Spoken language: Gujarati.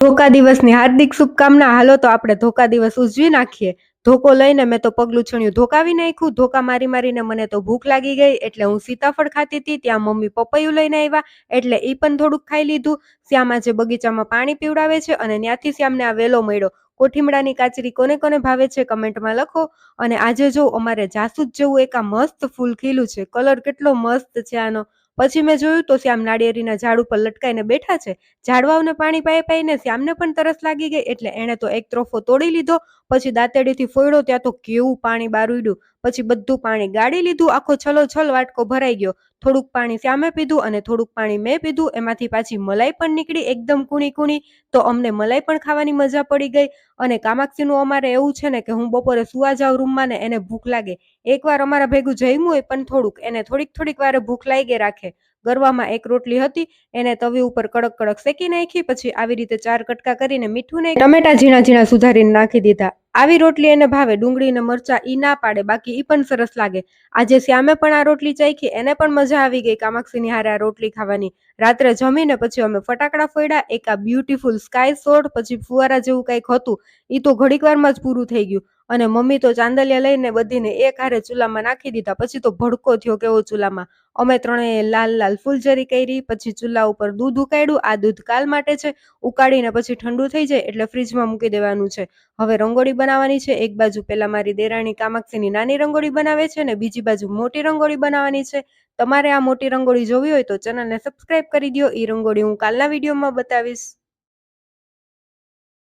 ધોકા દિવસની હાર્દિક શુભકામના. હાલો તો આપણે ધોકા દિવસ ઉજવી નાખીએ. ધોકો લઈને મેં તો પગલું છણ્યું. ધોકાવી નાખ્યું. ધોકા મારી મારીને મને તો ભૂખ લાગી ગઈ. એટલે હું સીતાફળ ખાતી હતી. ત્યાં મમ્મી પપૈયું લઈને આવ્યા. એટલે એ પણ થોડુંક ખાઈ લીધું. શ્યામા આજે બગીચામાં પાણી પીવડાવે છે અને ત્યાંથી શ્યામને આ વેલો મળ્યો. કોઠીમડાની કાચરી કોને કોને ભાવે છે કમેન્ટમાં લખો. અને આજે જો અમારે જાસૂદ જેવું એક આ મસ્ત ફૂલ ખીલું છે. કલર કેટલો મસ્ત છે આનો. પછી મેં જોયું તો શ્યામ નાળિયેરીના ઝાડ ઉપર લટકાઈને બેઠા છે. ઝાડવાઓને પાણી પાઈ પાઈને શ્યામને પણ તરસ લાગી ગઈ એટલે એણે તો એક ત્રોફો તોડી લીધો. પછી દાંતેડીથી ફોડ્યો, ત્યાં તો કેવું પાણી બહાર ઉડ્યું પછી બધું પાણી ગાળી લીધું, આખો છલો છલ વાટકો ભરાઈ ગયો. થોડુંક પાણી શ્યામે પીધું અને થોડુંક પાણી મેં પીધું, એમાંથી પાછી મલાઈ પણ નીકળી એકદમ કૂણી કૂણી. તો અમને મલાઈ પણ ખાવાની મજા પડી ગઈ અને કામાક્ષીનું અમારે એવું છે ને કે હું બપોરે સુવા જાઉં રૂમમાં ને એને ભૂખ લાગે. એકવાર અમારા ભેગું જમ્યું હોય પણ થોડુંક, એને થોડીક થોડીક વારે ભૂખ લાગી રાખે. ગરવામાં એક રોટલી હતી, એને તવી ઉપર કડક કડક શેકી નાખી, પછી આવી રીતે ચાર કટકા કરીને મીઠું નાખી ટમેટા ઝીણા ઝીણા સુધારીને નાખી દીધા. આવી રોટલી એને ભાવે ડુંગળી ને મરચા ઈ ના પાડે, બાકી ઈ પણ સરસ લાગે. આજે શ્યામે પણ આ રોટલી ચાખી, એને પણ મજા આવી ગઈ કામાક્ષીની હારે આ રોટલી ખાવાની. રાત્રે જમીને પછી અમે ફટાકડા ફોડ્યા, એક આ બ્યુટીફુલ સ્કાય શોટ પછી ફુવારા જેવું કંઈક હતું. ઈ તો ઘડીક વારમાં જ પૂરું થઈ ગયું. અને મમ્મી તો ચાંદલિયા લઈને બધીને એક હારે ચૂલામાં નાખી દીધા. પછી તો ભડકો થયો કેવો ચૂલામાં. અમે ત્રણેય લાલ લાલ ફૂલઝરી કરી, પછી ચૂલા ઉપર દૂધ ઉકાળ્યું. આ દૂધ કાલ માટે છે. ઉકાળીને પછી ઠંડુ થઈ જાય એટલે ફ્રીજમાં મૂકી દેવાનું છે. હવે રંગોળી બનાવવાની છે. એક બાજુ પહેલાં મારી દેરાણી કામાક્ષીની નાની રંગોળી બનાવે છે ને બીજી બાજુ મોટી રંગોળી બનાવવાની છે. તમારે આ મોટી રંગોળી જોવી હોય તો ચેનલને સબસ્ક્રાઈબ કરી દો એ રંગોળી હું કાલના વિડીયોમાં બતાવીશ.